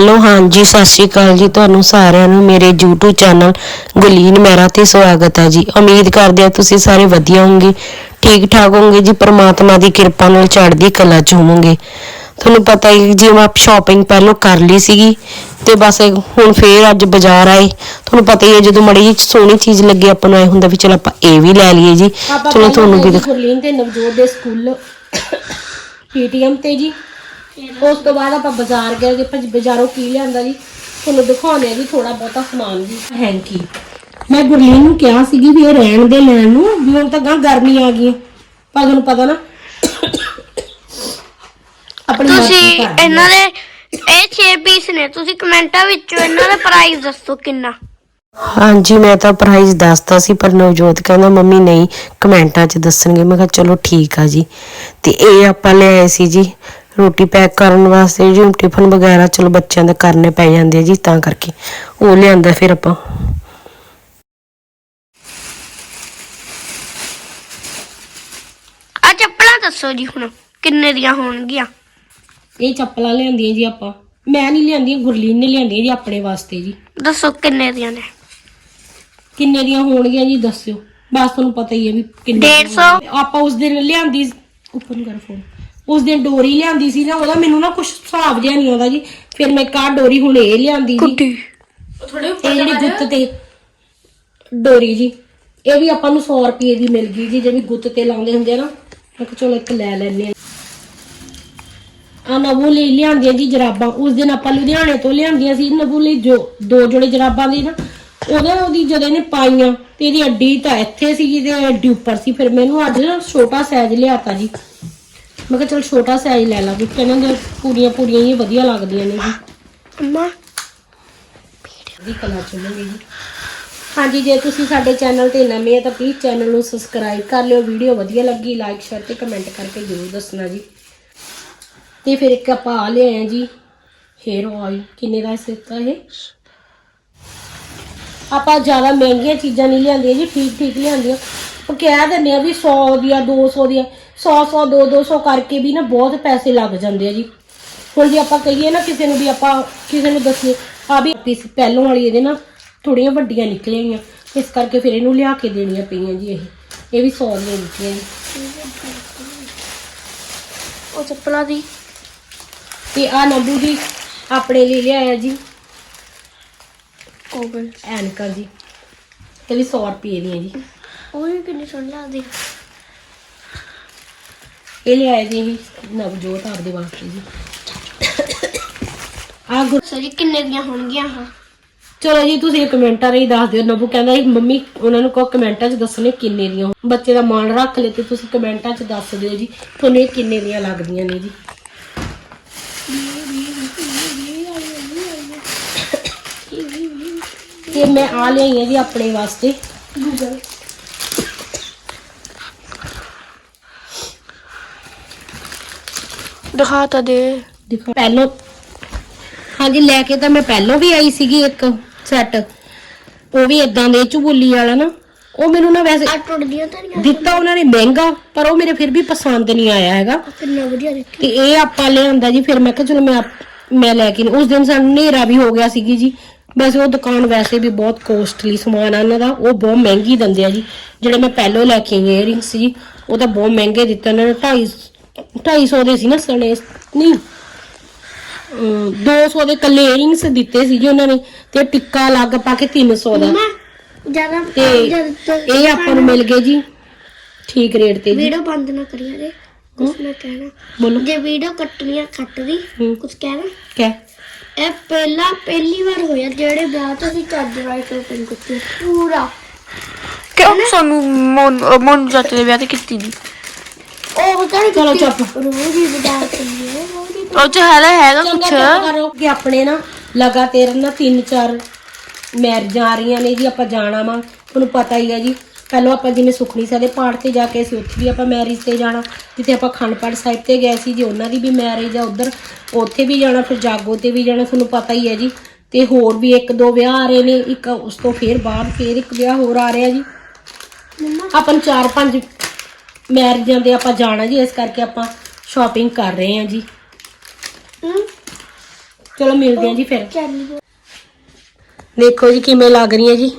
Hello ਹਾਂਜੀ ਸਤਿ ਸ਼੍ਰੀ ਅਕਾਲ ਜੀ। ਤੁਹਾਨੂੰ ਸਾਰਿਆਂ ਨੂੰ ਮੇਰੇ YouTube ਚੈਨਲ ਗੁਲੀਨ ਮਹਿਰਾ ਤੇ ਸਵਾਗਤ ਹੈ ਜੀ। ਉਮੀਦ ਕਰਦੇ ਹਾਂ ਤੁਸੀਂ ਸਾਰੇ ਵਧੀਆ ਹੋਵੋਗੇ ਠੀਕ ਠਾਕ ਹੋਵੋਗੇ ਜੀ ਪ੍ਰਮਾਤਮਾ ਦੀ ਕਿਰਪਾ ਨਾਲ ਚੜ੍ਹਦੀ ਕਲਾ ਚ ਹੋਵੋਗੇ। ਤੁਹਾਨੂੰ ਪਤਾ ਹੀ ਜੀ ਮੈਂ ਸ਼ਾਪਿੰਗ ਪਹਿਲਾਂ ਕਰ ਲਈ ਸੀਗੀ ਤੇ ਬਸ ਇਹ ਹੁਣ ਫੇਰ ਅੱਜ ਬਾਜ਼ਾਰ ਆਏ। ਤੁਹਾਨੂੰ ਪਤਾ ਹੀ ਹੈ ਜਦੋਂ ਮੜੀ ਜਿਹੀ ਸੋਹਣੀ ਚੀਜ਼ ਲੱਗੇ ਆਪਾਂ ਨੂੰ ਐ ਹੁੰਦਾ ਵੀ ਚਲ ਆਪਾਂ ਇਹ ਵੀ ਲੈ ਲਈਏ ਜੀ। ਚਲੋ ਤੁਹਾਨੂੰ ਵੀ ਦਿਖਾ ਗੁਰਲੀਨ ਤੇ ਨਵਜੋਤ ਦੇ ਸਕੂਲ ਪੀਟੀਐਮ ਤੇ ਜੀ ਉਸ ਤੋਂ ਬਾਅਦ ਆਪਾਂ ਬਾਜ਼ਾਰ ਗਏ ਜੀ ਆਪਾਂ ਬਾਜ਼ਾਰੋਂ ਕੀ ਲਿਆਂਦਾ ਜੀ? ਤੁਹਾਨੂੰ ਦਿਖਾਉਣੇ ਆ ਜੀ ਥੋੜਾ ਬਹੁਤਾ ਸਮਾਨ ਜੀ। ਹੈਂਕੀ ਮੈਂ ਗੁਰਲੀਨ ਨੂੰ ਕਿਹਾ ਸੀਗੀ ਵੀ ਇਹ ਰਹਿਣ ਦੇ ਲੈਣ ਨੂੰ ਵੀ ਹੁਣ ਤਾਂ ਗਾਂ ਗਰਮੀ ਆ ਗਈ। ਪਰ ਤੁਹਾਨੂੰ ਪਤਾ ਨਾ ਆਪਣੀ ਤੁਸੀਂ। ਇਹਨਾਂ ਦੇ ਇਹ 6 ਪੀਸ ਨੇ ਤੁਸੀਂ ਕਮੈਂਟਾਂ ਵਿੱਚ ਇਹਨਾਂ ਦਾ ਪ੍ਰਾਈਸ ਦੱਸੋ ਕਿੰਨਾ? ਹਾਂਜੀ ਮੈਂ ਤਾਂ ਪ੍ਰਾਈਸ ਦੱਸਤਾ ਸੀ ਪਰ ਨਵਜੋਤ ਕਹਿੰਦਾ ਮੰਮੀ ਨਹੀਂ ਕਮੈਂਟਾਂ 'ਚ ਦੱਸਣਗੇ। ਮੈਂ ਕਿਹਾ ਚਲੋ ਠੀਕ ਆ ਜੀ। ਤੇ ਇਹ ਆਪਾਂ ਲਿਆਏ ਸੀ ਜੀ ਰੋਟੀ ਪੈਕ ਕਰਨ ਵਾਸਤੇ ਜੀ ਟਿਫਨ ਵਗੈਰਾ ਚਲੋ ਬੱਚਿਆਂ ਦੇ ਕਰਨੇ ਪੈ ਜਾਂਦੇ ਆ ਜੀ ਤਾਂ ਕਰਕੇ। ਉਹ ਲਿਆਂਦਾ ਫਿਰ ਆਪਾਂ। ਆ ਚੱਪਲਾਂ ਦੱਸੋ ਜੀ ਹੁਣ ਕਿੰਨੇ ਦੀਆਂ ਹੋਣਗੀਆਂ? ਇਹ ਚੱਪਲਾਂ ਲਿਆਂਦੀਆਂ ਜੀ ਆਪਾਂ। ਮੈਂ ਨਹੀਂ ਲਿਆਂਦੀਆਂ ਗੁਰਲੀਨ ਨੇ ਲਿਆਂਦੀਆਂ ਜੀ ਆਪਣੇ ਵਾਸਤੇ ਜੀ। ਦੱਸੋ ਕਿੰਨੇ ਦੀਆਂ ਨੇ? ਕਿੰਨੇ ਦੀਆਂ ਹੋਣਗੀਆਂ ਜੀ ਦੱਸਿਓ। ਬਸ ਤੁਹਾਨੂੰ ਪਤਾ ਹੀ ਹੈ ਵੀ ਕਿੰਨੇ ਦੀਆਂ 150 ਹੋਣਗੀਆਂ। ਆਪਾਂ ਉਸ ਦਿਨ ਲਿਆਂਦੀ ਓਪਨ ਕਰ ਫੋਨ ਉਸ ਦਿਨ ਡੋਰੀ ਲਿਆਂਦੀ ਸੀ ਨਾ ਉਹਦਾ ਮੈਨੂੰ ਨਾ ਕੁਝ ਹਿਸਾਬ ਜਿਹਾ ਨਹੀਂ ਆਉਂਦਾ ਜੀ। ਫਿਰ ਮੈਂ ਕਾ ਡੋਰੀ ਹੁਣ ਇਹ ਲਿਆਂਦੀ ਜੀ। ਇਹ ਜਿਹੜੀ ਗੁੱਤ ਤੇ ਡੋਰੀ ਜੀ ਇਹ ਵੀ ਆਪਾਂ ਨੂੰ 100 ਰੁਪਏ ਦੀ ਮਿਲ ਗਈ ਜੀ ਜਿਹੜੀ ਗੁੱਤ ਤੇ ਲਾਉਂਦੇ ਹੁੰਦੇ ਆ ਨਾ। ਮੈਂ ਕਿਹਾ ਚਲੋ ਇੱਕ ਲੈ ਲੈਣੇ ਆ। ਆ ਨਵੂ ਲਈ ਲਿਆਂਦੀਆਂ ਜੀ ਜਰਾਬਾਂ। ਉਸ ਦਿਨ ਆਪਾਂ ਲੁਧਿਆਣੇ ਤੋਂ ਲਿਆਂਦੀਆਂ ਸੀ ਨਵੂ ਲਈ ਜੋ ਦੋ ਜੋੜੇ ਜਰਾਬਾਂ ਦੀ ਨਾ। ਉਹਦਾ ਉਹਦੀ ਜਦੋਂ ਇਹਨੇ ਪਾਈਆਂ ਤੇ ਇਹਦੀ ਅੱਡੀ ਤਾਂ ਇੱਥੇ ਸੀ ਤੇ ਅੱਡੀ ਉੱਪਰ ਸੀ। ਫਿਰ ਮੈਨੂੰ ਅੱਜ ਨਾ ਛੋਟਾ ਸਾਈਜ਼ ਲਿਆਤਾ ਜੀ। ਮੈਂ ਕਿਹਾ ਚਲ ਛੋਟਾ ਸਾਈਜ਼ ਲੈ ਲਾ ਵੀ ਕਹਿੰਦੇ ਨੇ ਪੂਰੀਆਂ ਪੂਰੀਆਂ ਹੀ ਵਧੀਆ ਲੱਗਦੀਆਂ ਨੇ ਜੀ। ਅੰਮਾ। ਦੀ ਕਲਾ ਚੁਣੋਗੇ ਜੀ। ਹਾਂਜੀ ਜੇ ਤੁਸੀਂ ਸਾਡੇ ਚੈਨਲ ਤੇ ਨਵੇਂ ਆ ਤਾਂ ਪਲੀਜ਼ ਚੈਨਲ ਨੂੰ ਸਬਸਕ੍ਰਾਈਬ ਕਰ ਲਿਓ। ਵੀਡੀਓ ਵਧੀਆ ਲੱਗੀ ਲਾਈਕ ਸ਼ੇਅਰ ਤੇ ਕਮੈਂਟ ਕਰਕੇ ਜ਼ਰੂਰ ਦੱਸਣਾ ਜੀ। ਤੇ ਫਿਰ ਇੱਕ ਆਪਾਂ ਆ ਲਿਆਏ ਆ ਜੀ ਹੇਅਰ ਆਇਲ ਕਿੰਨੇ ਦਾ ਸਿੱਤਾ ਇਹ? ਆਪਾਂ ਜ਼ਿਆਦਾ ਮਹਿੰਗੀਆਂ ਚੀਜ਼ਾਂ ਨਹੀਂ ਲਿਆਂਦੀਆਂ ਜੀ ਠੀਕ ਠੀਕ ਲਿਆਂਦੀਆਂ। ਉਹ ਕਹਿ ਦਿੰਦੇ ਆ ਵੀ 100 ਦੀਆਂ 200 ਦੀਆਂ 100 100 2 200 ਕਰਕੇ ਵੀ ਨਾ ਬਹੁਤ ਪੈਸੇ ਲੱਗ ਜਾਂਦੇ ਆ ਜੀ। ਹੁਣ ਜੇ ਆਪਾਂ ਕਹੀਏ ਨਾ ਕਿਸੇ ਨੂੰ ਵੀ ਆਪਾਂ ਕਿਸੇ ਨੂੰ ਦੱਸੀਏ ਆ ਵੀ ਪੀਸ ਪਹਿਲੋਂ ਵਾਲੀ ਇਹਦੇ ਨਾ ਥੋੜੀਆਂ ਵੱਡੀਆਂ ਨਿਕਲੀਆਂ ਗਈਆਂ ਇਸ ਕਰਕੇ ਫਿਰ ਇਹਨੂੰ ਲਿਆ ਕੇ ਦੇਣੀਆਂ ਪਈਆਂ ਜੀ ਇਹ ਇਹ ਵੀ 100 ਦੀਆਂ ਨਿਕਲੀਆਂ ਜੀ। ਉਹ ਚੱਪਲਾਂ ਦੀ। ਤੇ ਆ ਨੰਬੂ ਜੀ ਆਪਣੇ ਲਈ ਲਿਆਇਆ ਜੀ। ਕੋਗਲ ਐਨਕਾਂ ਜੀ ਇਹ ਵੀ 100 ਰੁਪਏ ਦੀਆਂ ਜੀ। ਉਹ ਕਿੰਨੀ ਸੋਹਣੀ ਲੱਗਦੀ ਇਹ ਲਿਆਇਆ ਜੀ ਇਹ ਨਵਜੋਤ ਆਪਦੇ ਵਾਸਤੇ ਜੀ। ਆ ਗੁਰ ਸੋ ਜੀ ਕਿੰਨੇ ਦੀਆਂ ਹੋਣਗੀਆਂ ਹਾਂ ਚਲੋ ਜੀ ਤੁਸੀਂ ਕਮੈਂਟਾਂ ਰਾਹੀਂ ਦੱਸ ਦਿਓ। ਨਬੂ ਕਹਿੰਦਾ ਸੀ ਮੰਮੀ ਉਹਨਾਂ ਨੂੰ ਕਹੋ ਕਮੈਂਟਾਂ 'ਚ ਦੱਸਣੇ ਕਿੰਨੇ ਦੀਆਂ। ਬੱਚੇ ਦਾ ਮਾਣ ਰੱਖ ਲੈ ਤੇ ਤੁਸੀਂ ਕਮੈਂਟਾਂ 'ਚ ਦੱਸ ਦਿਓ ਜੀ ਤੁਹਾਨੂੰ ਇਹ ਕਿੰਨੇ ਦੀਆਂ ਲੱਗਦੀਆਂ ਨੇ ਜੀ? ਤੇ ਮੈਂ ਆ ਲਿਆਈ ਆ ਜੀ ਆਪਣੇ ਵਾਸਤੇ। ਗੂਗਲ ਦਿਖਾ ਤਾਂ ਦੇ। ਦੇਖੋ ਪਹਿਲੋਂ ਹਾਂਜੀ ਲੈ ਕੇ ਤਾਂ ਮੈਂ ਪਹਿਲੋਂ ਵੀ ਆਈ ਸੀਗੀ ਇੱਕ ਸੈੱਟ ਉਹ ਵੀ ਇਦਾਂ ਦੇ ਚੁਬੁੱਲੀ ਵਾਲਾ ਨਾ। ਉਹ ਮੈਨੂੰ ਨਾ ਵੈਸੇ ਆ ਟੁੱਟਦੀਆਂ ਦਿੱਤਾ ਉਹਨਾਂ ਨੇ ਮਹਿੰਗਾ ਪਰ ਉਹ ਮੇਰੇ ਫਿਰ ਵੀ ਪਸੰਦ ਨਹੀਂ ਆਇਆ ਹੈਗਾ। ਕਿੰਨਾ ਵਧੀਆ ਦੇਖੀ ਤੇ ਇਹ ਆਪਾਂ ਲਿਆਂਦਾ ਜੀ ਫਿਰ ਮੈਂ ਕਿਹਾ ਚਲੋ ਮੈਂ ਮੈਂ ਲੈ ਕੇ ਉਸ ਦਿਨ ਸਾਨੂੰ ਹਨੇਰਾ ਵੀ ਹੋ ਗਿਆ ਸੀਗੀ ਜੀ। ਵੈਸੇ ਉਹ ਦੁਕਾਨ ਵੈਸੇ ਵੀ ਬਹੁਤ ਕੋਸਟਲੀ ਸਮਾਨ ਆ ਉਹਨਾਂ ਦਾ। ਉਹ ਬਹੁਤ ਮਹਿੰਗੀ ਦਿੰਦੇ ਆ ਜੀ। ਜਿਹੜੇ ਮੈਂ ਪਹਿਲੋਂ ਲੈ ਕੇ ਆਈ ਇਅਰਿੰਗਸ ਜੀ ਉਹ ਤਾਂ ਬਹੁਤ ਮਹਿੰਗੇ ਦਿੱਤੇ ਉਹਨਾਂ ਨੇ। 250 250 ਦੇ ਸੀ ਨਾ ਸਣੇ ਨਹੀਂ ਅਮ, 200 ਦੇ ਕੱਲੇ ਇਅਰਿੰਗਸ ਦਿੱਤੇ ਸੀ ਜੀ ਉਹਨਾਂ ਨੇ ਤੇ ਟਿੱਕਾ ਲੱਗ ਪਾ ਕੇ 300 ਦਾ। ਜ਼ਿਆਦਾ ਤੇ ਇਹ ਆਪਾਂ ਨੂੰ ਮਿਲ ਗਏ ਜੀ। ਠੀਕ ਰੇਟ ਤੇ ਜੀ। ਵੀਡੀਓ ਬੰਦ ਨਾ ਕਰੀਏ ਰੇ ਕੁਛ ਨਾ ਕਹਿਣਾ। ਬੋਲੋ। ਜੇ ਵੀਡੀਓ ਕੱਟਣੀ ਆ ਕੱਟ ਦੀ ਕਹਿਣਾ? ਕਿਆ ਇਹ ਪਹਿਲਾ ਪਹਿਲੀ ਵਾਰ ਹੋਇਆ ਜਿਹੜੇ ਵਿਆਹ ਤੋਂ ਅਸੀਂ ਚੱਜ ਨਾਲ ਸ਼ੋਪਿੰਗ ਕੀਤੀ ਪੂਰਾ। ਕਿਉਂ ਸਾਨੂੰ ਮੋਨ ਮੋਨ ਜਾਤੇ ਦੇ ਵਿਆਹ ਤੇ ਕੀਤੀ ਦੀ ਉਹ ਤਾਂ ਨਹੀਂ ਚਲੋ ਚੁੱਪ। ਰੋਜ਼ ਹੀ ਬਾਜ਼ਾਰ ਚੱਲੀ ਹੈ ਰੋਜ਼ ਹੀ ਉਹ ਚ ਹੈਗਾ ਹੈਗਾ ਚੰਗਾ ਕੁਛ? ਚੁੱਪ ਕਰੋ ਕਿ ਆਪਣੇ ਨਾ। ਲਗਾਤਾਰ ਨਾ ਤਿੰਨ ਚਾਰ ਮੈਰਿਜਾਂ ਆ ਰਹੀਆਂ ਨੇ ਜੀ ਆਪਾਂ ਜਾਣਾ ਵਾ। ਤੁਹਾਨੂੰ ਪਤਾ ਹੀ ਹੈ ਜੀ ਪਹਿਲਾਂ ਆਪਾਂ ਜਿਵੇਂ ਸੁਖਣੀ ਸਾਹਿਬ ਦੇ ਪਾਠ ਤੇ ਜਾ ਕੇ ਅਸੀਂ ਉੱਥੇ ਵੀ ਆਪਾਂ ਮੈਰਿਜ ਤੇ ਜਾਣਾ ਜਿੱਥੇ ਆਪਾਂ ਖੰਡ ਪਾਠ ਸਾਹਿਬ ਤੇ ਗਏ ਸੀ ਜੀ ਉਹਨਾਂ ਦੀ ਵੀ ਮੈਰਿਜ ਆ ਉਧਰ ਉੱਥੇ ਵੀ ਜਾਣਾ ਫਿਰ ਜਾਗੋ ਤੇ ਵੀ ਜਾਣਾ ਤੁਹਾਨੂੰ ਪਤਾ ਹੀ ਹੈ ਜੀ। ਤੇ ਹੋਰ ਵੀ ਇੱਕ ਦੋ ਵਿਆਹ ਆ ਰਹੇ ਨੇ ਇੱਕ ਉਸ ਤੋਂ ਫੇਰ ਬਾਅਦ ਫੇਰ ਇੱਕ ਵਿਆਹ ਹੋਰ ਆ ਰਿਹਾ ਜੀ। ਆਪਾਂ ਨੂੰ ਚਾਰ ਪੰਜ ਮੈਰਿਜਾਂ ਦੇ ਆਪਾਂ ਜਾਣਾ ਜੀ ਇਸ ਕਰਕੇ ਆਪਾਂ ਸ਼ਾਪਿੰਗ ਕਰ ਰਹੇ ਹਾਂ ਜੀ। ਚਲੋ ਮਿਲਦੇ ਹਾਂ ਜੀ ਫਿਰ। ਦੇਖੋ ਜੀ ਕਿਵੇਂ ਲੱਗ ਰਹੀ ਹੈ ਜੀ।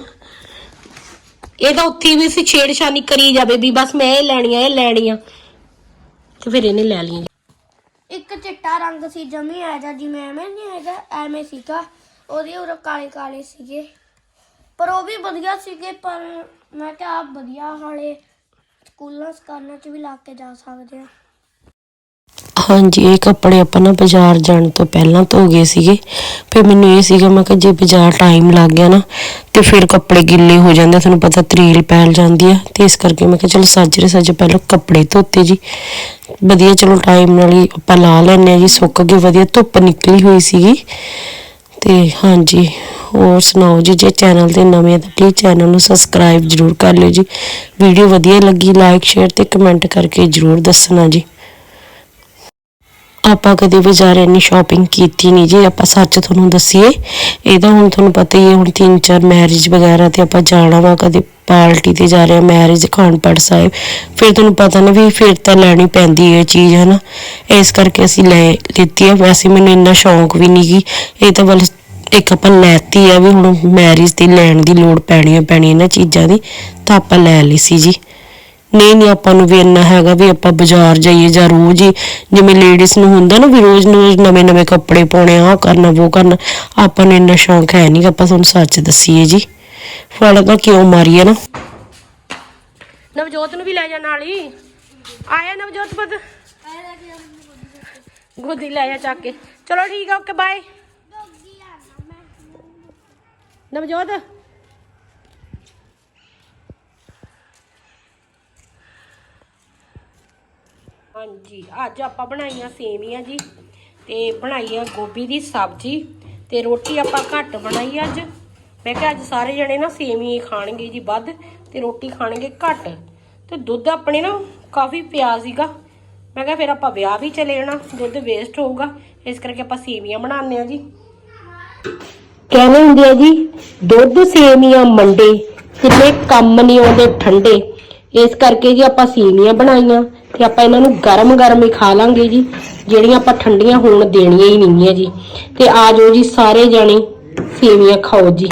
ਇਹ ਤਾਂ ਉੱਥੇ ਵੀ ਸੀ ਛੇੜਛਾਨੀ ਕਰੀ ਜਾਵੇ ਵੀ ਬਸ ਮੈਂ ਇਹ ਲੈਣੀਆਂ ਇਹ ਲੈਣੀਆਂ ਤੇ ਫਿਰ ਇਹਨੇ ਲੈ ਲਈਆਂ। ਇੱਕ ਚਿੱਟਾ ਰੰਗ ਸੀ ਜਮੀ ਆ ਜਾ ਜਿਵੇਂ ਐਵੇਂ ਨਹੀਂ ਹੈਗਾ ਐਵੇਂ ਸੀਗਾ। ਉਹਦੇ ਉਰ ਕਾਲੇ ਕਾਲੇ ਸੀਗੇ। ਪਰ ਉਹ ਵੀ ਵਧੀਆ ਸੀਗੇ ਪਰ ਮੈਂ ਕਿਹਾ ਆਪ ਵਧੀਆ ਹਾਲੇ ਸਕੂਲਾਂ ਸਕਾਲਾਂ ਚ ਵੀ ਲਾ ਕੇ ਜਾ ਸਕਦੇ ਆ। ਹਾਂਜੀ ਇਹ ਕੱਪੜੇ ਆਪਾਂ ਨਾ ਬਾਜ਼ਾਰ ਜਾਣ ਤੋਂ ਪਹਿਲਾਂ ਧੋ ਗਏ ਸੀਗੇ। ਫਿਰ ਮੈਨੂੰ ਇਹ ਸੀਗਾ ਮੈਂ ਕਿ ਜੇ ਬਾਜ਼ਾਰ ਟਾਈਮ ਲੱਗ ਗਿਆ ਨਾ ਤੇ ਫਿਰ ਕੱਪੜੇ ਗਿੱਲੇ ਹੋ ਜਾਂਦੇ ਆ, ਤੁਹਾਨੂੰ ਪਤਾ ਤਰੀਲ ਪੈਲ ਜਾਂਦੀ ਆ। ਤੇ ਇਸ ਕਰਕੇ ਮੈਂ ਕਿਹਾ ਚਲੋ ਸਾਜਰੇ ਸੱਜ ਪਹਿਲਾਂ ਕੱਪੜੇ ਧੋਤੇ ਜੀ। ਵਧੀਆ ਚਲੋ ਟਾਈਮ ਨਾਲ ਹੀ ਆਪਾਂ ਲਾ ਲੈਣੇ ਆ ਜੀ ਸੁੱਕ ਗਏ ਵਧੀਆ ਧੁੱਪ ਨਿਕਲੀ ਹੋਈ ਸੀਗੀ। ਤੇ ਹਾਂਜੀ, ਹੋਰ ਸੁਣਾਓ ਜੀ, ਜੇ ਚੈਨਲ ਤੇ ਨਵੇਂ ਆ ਤਾਂ ਪਲੀਜ਼ ਚੈਨਲ ਨੂੰ ਸਬਸਕ੍ਰਾਈਬ ਜਰੂਰ ਕਰ ਲਿਓ ਜੀ। ਵੀਡੀਓ ਵਧੀਆ ਲੱਗੀ ਲਾਈਕ ਸ਼ੇਅਰ ਤੇ ਕਮੈਂਟ ਕਰਕੇ ਜਰੂਰ ਦੱਸਣਾ ਜੀ। ਆਪਾਂ ਕਦੇ ਬਾਜ਼ਾਰ ਇੰਨੀ ਸ਼ਾਪਿੰਗ ਕੀਤੀ ਨਹੀਂ ਜੀ, ਆਪਾਂ ਸੱਚ ਤੁਹਾਨੂੰ ਦੱਸੀਏ। ਇਹ ਤਾਂ ਹੁਣ ਤੁਹਾਨੂੰ ਪਤਾ ਹੀ ਹੈ, ਹੁਣ ਤਿੰਨ ਚਾਰ ਮੈਰਿਜ ਵਗੈਰਾ ਤੇ ਆਪਾਂ ਜਾਣਾ ਵਾ, ਕਦੇ ਪਾਰਟੀ ਤੇ ਜਾ ਰਹੇ ਆ ਮੈਰਿਜ ਖਾਨਪੜ ਸਾਹਿਬ। ਫਿਰ ਤੁਹਾਨੂੰ ਪਤਾ ਨਾ ਵੀ ਫਿਰ ਤਾਂ ਲੈਣੀ ਪੈਂਦੀ ਹੈ ਚੀਜ਼, ਹਨਾ। ਇਸ ਕਰਕੇ ਅਸੀਂ ਲੈ ਲਿੱਤੀ ਆ ਵੈਸੇ ਮੈਨੂੰ ਇੰਨਾ ਸ਼ੌਂਕ ਵੀ ਨਹੀਂ ਕਿ ਇਹ ਤਾਂ ਬਸ ਇੱਕ ਆਪਾਂ ਲੈਤੀ ਆ ਵੀ ਹੁਣ ਮੈਰਿਜ ਤੇ ਲੈਣ ਦੀ ਲੋੜ ਪੈਣੀ ਆ ਪੈਣੀ ਇਹਨਾਂ ਚੀਜ਼ਾਂ ਦੀ, ਤਾਂ ਆਪਾਂ ਲੈ ਲਈ ਸੀ ਜੀ। ਨਹੀਂ ਨਹੀਂ, ਆਪਾਂ ਨੂੰ ਵੀ ਇੰਨਾ ਹੈਗਾ ਵੀ ਆਪਾਂ ਬਾਜ਼ਾਰ ਜਾਈਏ ਜਾਂ ਰੋਜ਼ ਹੀ, ਜਿਵੇਂ ਲੇਡੀਜ਼ ਨੂੰ ਹੁੰਦਾ ਨਾ ਵੀ ਰੋਜ਼ ਨੂੰ ਨਵੇਂ ਨਵੇਂ ਕੱਪੜੇ ਪਾਉਣੇ ਆ ਕਰਨਾ ਉਹ ਕਰਨਾ, ਆਪਾਂ ਨੂੰ ਇੰਨਾ ਸ਼ੌਂਕ ਹੈ ਨਹੀਂ ਆਪਾਂ ਤੁਹਾਨੂੰ ਸੱਚ ਦੱਸੀਏ ਜੀ। ਫਲ ਤਾਂ ਕਿਉਂ ਮਾਰੀਏ ਨਾ? ਨਵਜੋਤ ਨੂੰ ਵੀ ਲੈ ਜਾ ਨਾਲ ਹੀ। ਆਇਆ ਨਵਜੋਤ ਪੁੱਤ? ਗੋਦੀ ਲੈ ਜਾ ਚੱਕ ਕੇ। ਚਲੋ ਠੀਕ ਆ, ਓਕੇ ਬਾਏ ਨਵਜੋਤ? ਹਾਂਜੀ, ਅੱਜ ਆਪਾਂ ਬਣਾਈਆਂ ਸੇਵੀਆਂ ਜੀ ਤੇ ਬਣਾਈ ਆ ਗੋਭੀ ਦੀ ਸਬਜ਼ੀ ਤੇ ਰੋਟੀ ਆਪਾਂ ਘੱਟ ਬਣਾਈ ਅੱਜ। ਮੈਂ ਕਿਹਾ ਅੱਜ ਸਾਰੇ ਜਣੇ ਨਾ ਸੇਵੀਆਂ ਖਾਣਗੇ ਜੀ ਵੱਧ ਤੇ ਰੋਟੀ ਖਾਣਗੇ ਘੱਟ। ਤੇ ਦੁੱਧ ਆਪਣੇ ਨਾ ਕਾਫੀ ਪਿਆ ਸੀਗਾ। ਮੈਂ ਕਿਹਾ ਫਿਰ ਆਪਾਂ ਵਿਆਹ ਵੀ ਚਲੇ ਜਾਣਾ, ਦੁੱਧ ਵੇਸਟ ਹੋਊਗਾ, ਇਸ ਕਰਕੇ ਆਪਾਂ ਸੇਵੀਆਂ ਬਣਾਉਂਦੇ ਆ ਜੀ। ਕਹਿੰਦੇ ਹੁੰਦੇ ਆ ਜੀ, ਦੁੱਧ ਸੇਵੀਆਂ ਮੰਡੇ ਕਿੰਨੇ ਕੰਮ ਨਹੀਂ ਆਉਂਦੇ ਠੰਡੇ। ਇਸ ਕਰਕੇ ਜੀ ਆਪਾਂ ਸੇਵੀਆਂ ਬਣਾਈਆਂ। ਤੇ ਆਪਾਂ ਇਹਨਾਂ ਨੂੰ ਗਰਮ ਗਰਮ ਹੀ ਖਾ ਲਾਂਗੇ ਜੀ, ਜਿਹੜੀਆਂ ਆਪਾਂ ਠੰਡੀਆਂ ਹੋਣ ਦੇਣੀਆਂ ਹੀ ਨਹੀਂ ਹੈ ਜੀ। ਤੇ ਆ ਜਾਓ ਜੀ ਸਾਰੇ ਜਾਣੇ, ਸੇਵੀਆਂ ਖਾਓ ਜੀ।